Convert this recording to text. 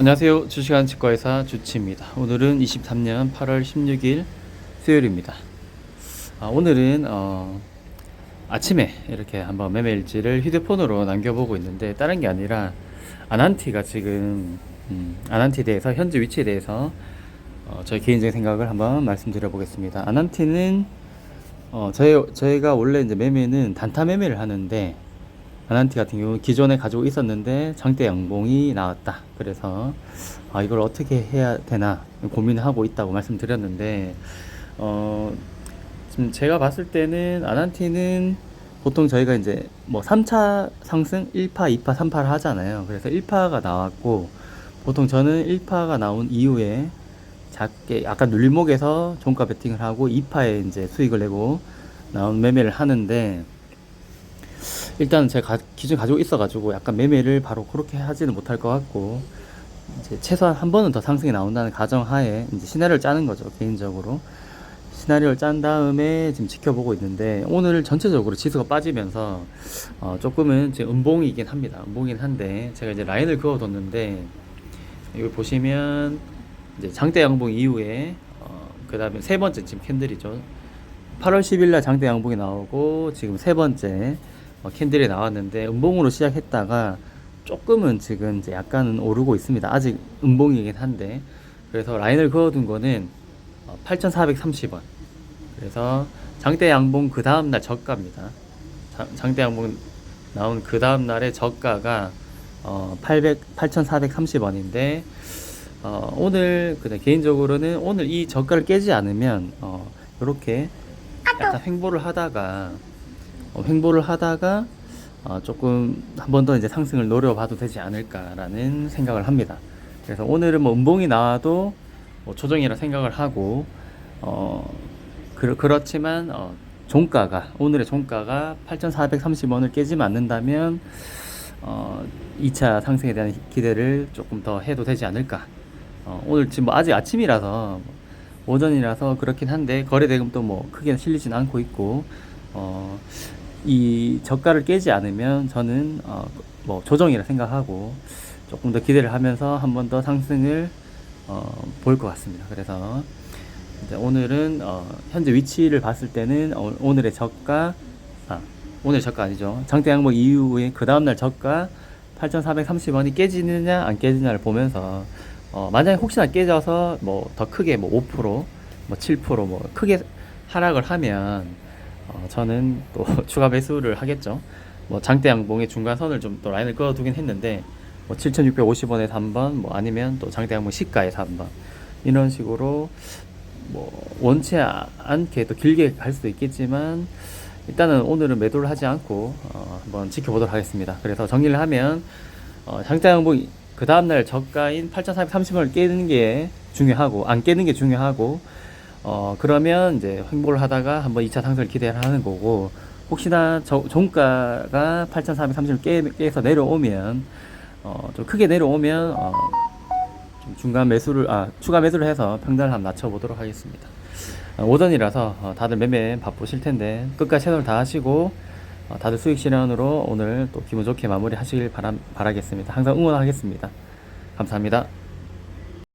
안녕하세요. 주식한 치과의사 주치입니다. 오늘은 23년 8월 16일 수요일입니다. 아, 오늘은 어, 아침에 이렇게 한번 매매일지를 휴대폰으로 남겨보고 있는데 다른 게 아니라 아난티가 지금 음, 아난티에 대해서 현재 위치에 대해서 어, 저희 개인적인 생각을 한번 말씀드려 보겠습니다. 아난티는 어, 저희, 저희가 원래 이제 매매는 단타 매매를 하는데 아난티 같은 경우는 기존에 가지고 있었는데 장대 양봉이 나왔다. 그래서 아, 이걸 어떻게 해야 되나 고민을 하고 있다고 말씀드렸는데 어, 지금 제가 봤을 때는 아난티는 보통 저희가 이제 뭐 3차 상승 1파, 2파, 3파를 하잖아요. 그래서 1파가 나왔고 보통 저는 1파가 나온 이후에 작게 약간 눌림목에서 종가 베팅을 하고 2파에 이제 수익을 내고 나온 매매를 하는데 일단 제가 가- 기존에 가지고 있어가지고 약간 매매를 바로 그렇게 하지는 못할 것 같고 이제 최소한 한 번은 더 상승이 나온다는 가정하에 이제 시나리오를 짜는 거죠 개인적으로. 시나리오를 짠 다음에 지금 지켜보고 있는데 오늘 전체적으로 지수가 빠지면서 어 조금은 지금 음봉이긴 합니다. 음봉이긴 한데 제가 이제 라인을 그어뒀는데 여기 보시면 이제 장대 양봉 이후에 어 그 다음에 세 번째 지금 캔들이죠. 8월 10일 날 장대 양봉이 나오고 지금 세 번째 어, 캔들이 나왔는데 음봉으로 시작했다가 조금은 지금 이제 약간은 오르고 있습니다. 아직 음봉이긴 한데 그래서 라인을 그어둔 거는 어, 8,430원. 그래서 장대 양봉 그 다음 날 저가입니다. 자- 장대 양봉 나온 그 다음 날의 저가가 어, 800 8,430원인데 어, 오늘 근데 개인적으로는 오늘 이 저가를 깨지 않으면 어, 이렇게 약간 횡보를 하다가 어, 횡보를 하다가 어, 조금 한 번 더 이제 상승을 노려봐도 되지 않을까라는 생각을 합니다. 그래서 오늘은 뭐 음봉이 나와도 뭐 조정이라 생각을 하고 어 그, 그렇지만 어, 종가가 오늘의 종가가 8,430원을 깨지면 않는다면 어 2차 상승에 대한 기대를 조금 더 해도 되지 않을까. 어, 오늘 지금 뭐 아직 아침이라서 오전이라서 그렇긴 한데 거래 대금도 뭐 크게 실리진 않고 있고 어, 이 저가를 깨지 않으면 저는 어, 뭐 조정이라 생각하고 조금 더 기대를 하면서 한 번 더 상승을 어, 볼 것 같습니다. 그래서 이제 오늘은 어, 현재 위치를 봤을 때는 어, 오늘의 저가 아, 오늘 저가 아니죠. 장대 양봉 이후에 그 다음날 저가 8,430원이 깨지느냐 안 깨지느냐를 보면서 어, 만약에 혹시나 깨져서 뭐 더 크게 뭐 5%, 뭐 7%뭐 크게 하락을 하면 어, 저는 또 추가 매수를 하겠죠. 뭐 장대 양봉의 중간선을 좀 또 라인을 그어두긴 했는데 뭐 7,650원에서 한 번, 뭐 아니면 또 장대 양봉 시가에서 한번 이런 식으로 뭐 원치 아- 않게 또 길게 갈 수도 있겠지만 일단은 오늘은 매도를 하지 않고 어, 한번 지켜보도록 하겠습니다. 그래서 정리를 하면 어, 장대 양봉 그 다음날 저가인 8,430원을 깨는 게 중요하고 안 깨는 게 중요하고 어 그러면 이제 횡보를 하다가 한번 2차 상승을 기대하는 거고 혹시나 저, 종가가 8,430을 깨, 깨서 내려오면 어 좀 크게 내려오면 어, 좀 중간 매수를 아 추가 매수를 해서 평단을 한번 낮춰보도록 하겠습니다. 어, 오전이라서 어, 다들 매매 바쁘실 텐데 끝까지 최선을 다하시고 어, 다들 수익 실현으로 오늘 또 기분 좋게 마무리 하시길 바람, 바라겠습니다. 항상 응원하겠습니다. 감사합니다.